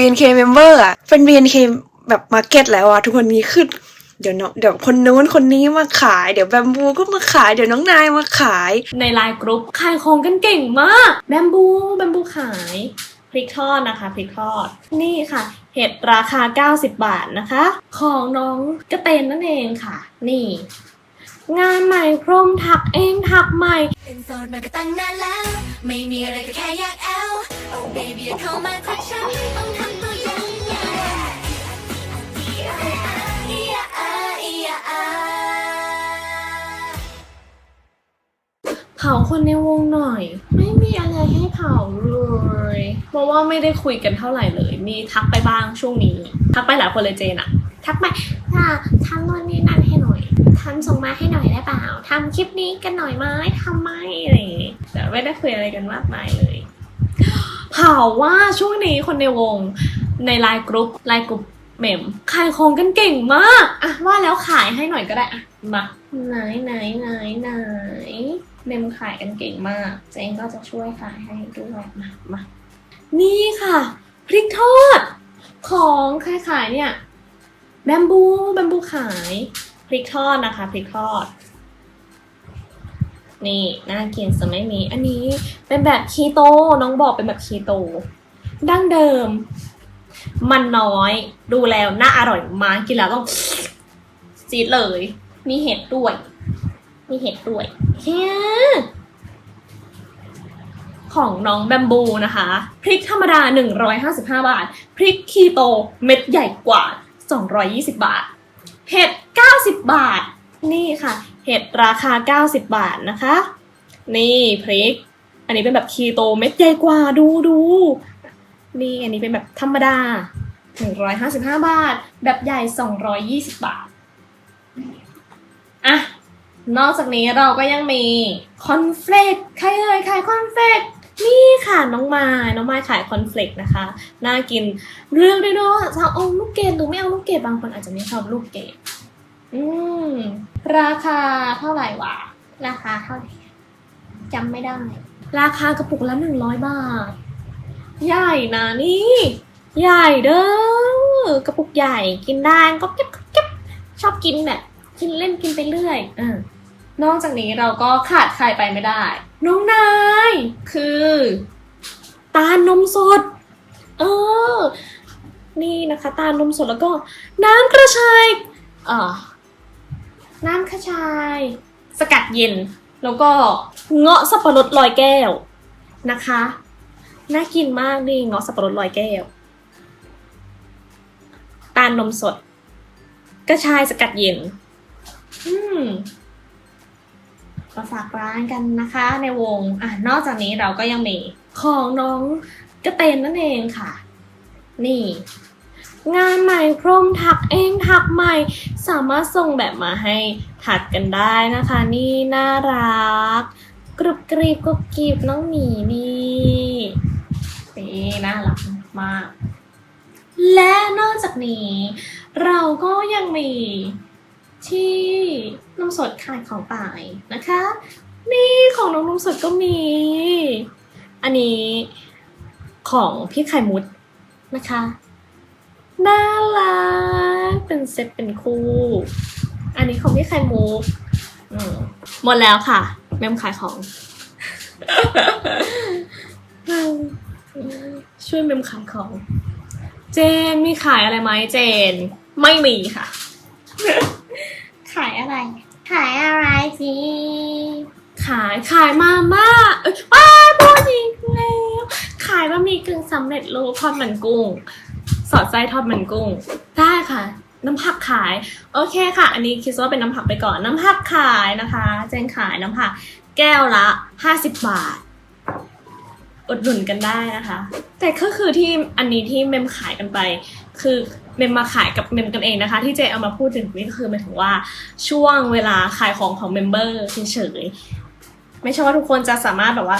BNK member อะ เป็น BNK แบบมาร์เก็ตแล้วอะทุกคนนี้ขึ้นเดี๋ยวเนาะเดี๋ยวคนนู้นคนนี้มาขาย เดี๋ยวแบมบูก็มาขาย เดี๋ยวน้องนายมาขาย ในไลน์กรุ๊ปขายของกันเก่งมาก แบมบูแบมบูขายพริกทอดนะคะพริกทอดนี่ค่ะ เห็ดราคา 90 บาทนะคะ ของน้องกระเตนนั่นเองค่ะ นี่ งานใหม่พรมถักเองถักใหม่เป็นโสดมาก็ตั้งนานแล้ว ไม่มีอะไรก็แค่อยากแอล Oh baby อย่าเข้ามาทักฉันต้องทำาคนในวงหน่อย ไม่มีอะไรให้เผาเลยเพราะว่าไม่ได้คุยกันเท่าไหร่เลย มีทักไปบ้างช่วงนี้ ทักไปหลายคนเลยเจนอะทักไปค่ะทำนู่นนี่นั่นให้หน่อยทำส่งมาให้หน่อยได้เปล่าทำคลิปนี้กันหน่อยไหมทำไหมอะไรอย่างงี้แต่ไม่ได้คุยอะไรกันมากมายเลยเผาว่าช่วงนี้คนในวงในไลน์กรุ๊ปไลน์กรุ๊ปเมมขายของกันเก่งมากอะว่าแล้วขายให้หน่อยก็ได้อะมาไหนไหนไหนไหน เมมขายกันเก่งมาก เจงก็จะช่วยขายให้ด้วยมามานี่ค่ะ พริกทอด ของใครขายเนี่ยแบมบูแบมบูขายพริกทอดนะคะพริกทอด นี่น่ากินจะไม่มีอันนี้เป็นแบบคีโตน้องบอกเป็นแบบคีโต ดั้งเดิม มันน้อยดูแล้วน่าอร่อยมากกินแล้วต้องจีดเลย มีเห็ดด้วย มีเห็ดด้วยเฮียของน้องแบมบูนะคะ พริกธรรมดา 155 บาท พริกคีโตเม็ดใหญ่กว่า 220 บาท เห็ด 90 บาท นี่ค่ะ เห็ดราคา 90 บาทนะคะ นี่พริก อันนี้เป็นแบบคีโตเม็ดใหญ่กว่าดูดูนี่อันนี้เป็นแบบธรรมดา 155 บาท แบบใหญ่ 220 บาทอะ นอกจากนี้เราก็ยังมีคอนเฟลกใครเอ่ยขายคอนเฟลกนี่ค่ะน้องไม้น้องไม้ขายคอนเฟลกนะคะ น่ากิน เรื่องด้วยเนาะจะเอาลูกเกดหรือไม่เอาลูกเกดบางคนอาจจะไม่ชอบลูกเกดอืม ราคาเท่าไหร่วะ ราคาเท่าไหร่จำไม่ได้ ราคากระปุกละหนึ่งร้อยบาท ใหญ่นะนี่ ใหญ่เด้อกระปุกใหญ่กินได้ก็เก็บเก็บชอบกินแบบ กินเล่นกินไปเรื่อยอ่านอกจากนี้เราก็ขาดใครไปไม่ได้ น้องนาย คือ ตาลนมสด เออ นี่นะคะ ตาลนมสดแล้วก็ น้ำกระชายอ่าน้ำกระชาย สกัดเย็น แล้วก็เงาะสับปะรดลอยแก้วนะคะ น่ากินมากนี่เงาะสับปะรดลอยแก้ว ตาลนมสด กระชายสกัดเย็น อืมมาฝากร้านกันนะคะ ในวงอะนอกจากนี้เราก็ยังมีของน้องกระเตนนั่นเองค่ะ นี่ งานใหม่พรมถักเองถักใหม่ สามารถส่งแบบมาให้ถักกันได้นะคะ นี่น่ารัก กรุบกรีบกรุบกรีบน้องหมีนี่นี่น่ารักมาก และนอกจากนี้ เราก็ยังมี ที่นมสดขายของป่ายนะคะ นี่ของน้องนมสดก็มี อันนี้ของพี่ไข่มุดนะคะ น่ารัก เป็นเซตเป็นคู่ อันนี้ของพี่ไข่มุกหมดแล้วค่ะ แม่มขายของ ช่วยเมมขายของ เจนมีขายอะไรไหมเจน ไม่มีค่ะ อะไร ขายอะไรสิขายขายมาม่าเอ้ยว้าพูดอีกแล้วขายบะหมี่กึ่งสำเร็จรูปทอดมันกุ้ง สอดไส้ทอดมันกุ้ง ได้ค่ะ น้ำผักขาย โอเคค่ะ อันนี้คิดว่าเป็นน้ำผักไปก่อน น้ำผักขายนะคะ เจนขายน้ำผักแก้วละ 50 บาท อุดหนุนกันได้นะคะ แต่ก็คือที่อันนี้ที่เมมขายกันไป คือเมมมาขายกับเมมกันเองนะคะ ที่เจเอามาพูดถึงนี่ก็คือหมายถึงว่าช่วงเวลาขายของของเมมเบอร์เฉยๆไม่ใช่ว่าทุกคนจะสามารถแบบว่า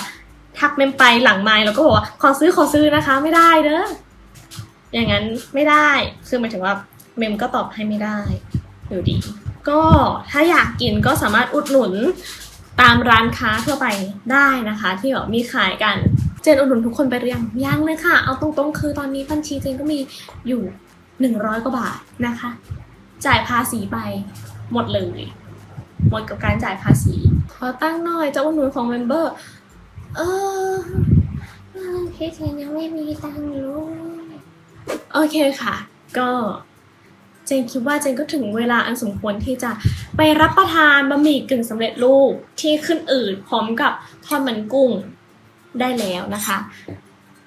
ทักเมมไปหลังไมค์แล้วก็บอกว่าขอซื้อขอซื้อนะคะ ไม่ได้เด้ออย่างนั้นไม่ได้คือหมายถึงว่าเมมก็ตอบให้ไม่ได้อยู่ดี ก็ถ้าอยากกินก็สามารถอุดหนุนตามร้านค้าทั่วไปได้นะคะ ที่แบบมีขายกัน เจนอุดหนุนทุกคนไปหรือยังยังเลยค่ะ เอาตรงๆคือตอนนี้บัญชีเจนก็มีอยู่หนึ่งร้อยกว่าบาทนะคะ จ่ายภาษีไปหมดเลย หมดกับการจ่ายภาษี ขอตั้งหน่อยจะอุดหนุนของเมมเบอร์ เออเคิดถึงยังไม่มีตังค์เลยโอเคค่ะ ก็เจนคิดว่าเจนก็ถึงเวลาอันสมควรที่จะไปรับประทานบะหมี่กึ่งสำเร็จรูปที่ขึ้นอืดพร้อมกับทอดมันกุ้ง ได้แล้วนะคะ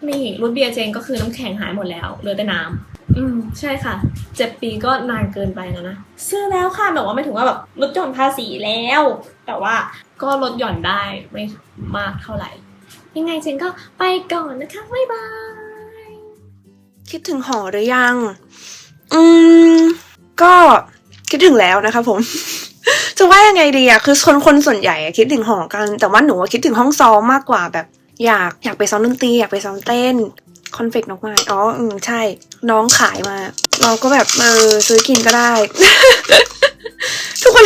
นี่รถเบียร์เจนก็คือน้ำแข็งหายหมดแล้วเหลือแต่น้ำอืมใช่ค่ะเจ็ดปีก็นานเกินไปแล้วนะซื้อแล้วค่ะแบบว่าไม่ถึงว่าแบบลดหย่อนภาษีแล้ว แต่ว่าก็ลดหย่อนได้ไม่มากเท่าไหร่ ยังไงเจนก็ไปก่อนนะคะบ๊ายบายคิดถึงหอหรือยัง อืม ก็คิดถึงแล้วนะคะผมจะว่ายังไงดีอะคือคนคนส่วนใหญ่คิดถึงหอกัน แต่ว่าหนูคิดถึงห้องซ้อมมากกว่าแบบ อยากอยากไปซ้อมดนตรีอยากไปซ้อมเต้นคอนเฟกนกไม้อ๋ออืมใช่ น้องขายมา เราก็แบบเออซื้อกินก็ได้ ทุกคน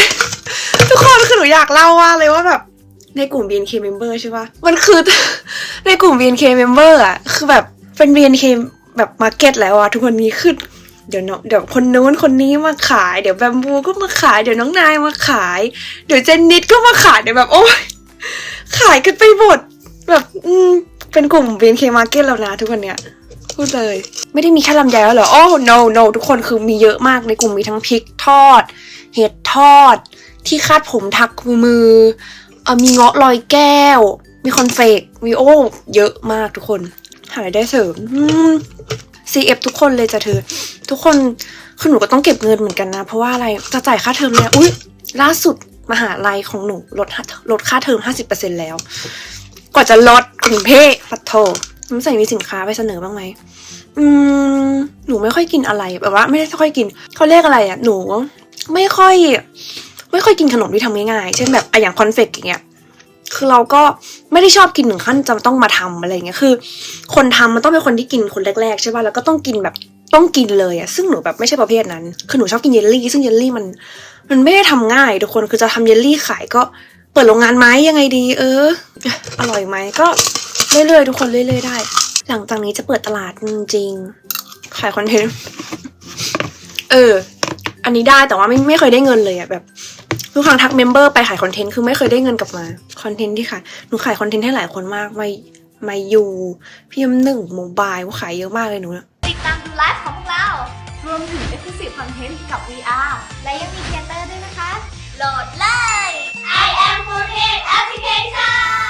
ทุกคนคือหนูอยากเล่าว่าเลยว่าแบบในกลุ่ม BNK member ใช่ปะมันคือในกลุ่ม BNK member อะคือแบบเป็น BNK แบบมาร์เก็ตแล้วอะทุกวันนี้คือเดี๋ยวเนาะเดี๋ยวคนนู้นคนนี้มาขาย เดี๋ยวแบมบูก็มาขาย เดี๋ยวน้องนายมาขาย เดี๋ยวเจนนิดก็มาขาย เดี๋ยวแบบโอ้ยขายกันไปหมด แบบอืมเป็นกลุ่ม BNK market แล้วนะทุกวันเนี้ยพูดเลย ไม่ได้มีแค่ลำไยแล้วเหรอโอ้ no no ทุกคนคือมีเยอะมากในกลุ่มมีทั้งพริกทอด เห็ดทอด ที่คาดผมทักมือเออมีเงาะลอยแก้ว มีคอนเฟกมีโอ้เยอะมากทุกคน หารายได้เสริมอืม CF ทุกคนเลยจ้ะเธอ ทุกคนคือหนูก็ต้องเก็บเงินเหมือนกันนะ เพราะว่าอะไรจะจ่ายค่าเทอมแล้วอุ้ยล่าสุดมหาลัยของหนูลดลดค่าเทอม50%แล้ว กว่าจะลดกรุงเทพปัดโทน้ำใส่มีสินค้าไปเสนอบ้างไหมอืมหนูไม่ค่อยกินอะไรแบบว่า ไม่ได้ค่อยกินเขาเรียกอะไรอะหนู ไม่ค่อย ไม่ค่อยกินขนมที่ทำง่ายๆเช่นแบบอะอย่างคอนเฟกอย่างเงี้ยคือเราก็ไม่ได้ชอบกินถึงขั้นจำต้องมาทำอะไรเงี้ยคือ คนทำมันต้องเป็นคนที่กินคนแรกๆใช่ป่ะแล้วก็ต้องกินแบบต้องกินเลยอะซึ่งหนูแบบไม่ใช่ประเภทนั้น คือหนูชอบกินเยลลี่ ซึ่งเยลลี่มัน มันไม่ได้ทำง่ายทุกคนคือจะทำเยลลี่ขายก็ ปิดโรงงานไหมยังไงดี เออ อร่อยไหมก็เรื่อยๆทุกคนเรื่อยๆได้ หลังจากนี้จะเปิดตลาดจริงๆขายคอนเทนต์เออ อันนี้ได้แต่ว่าไม่ไม่เคยได้เงินเลยอะแบบทุกครั้งทักเมมเบอร์ไปขายคอนเทนต์คือไม่เคยได้เงินกลับมาคอนเทนต์ที่ขายหนูขายคอนเทนต์ให้หลายคนมากมามาอยู่พี่ยมหนึ่งโมบายว่าขายเยอะมากเลยหนูนะติดตามดูไลฟ์ของพวกเรา รวมถึง Exclusive Content กับ VR และยังมีเทเตอร์ด้วยนะคะโหลดเลย and for education.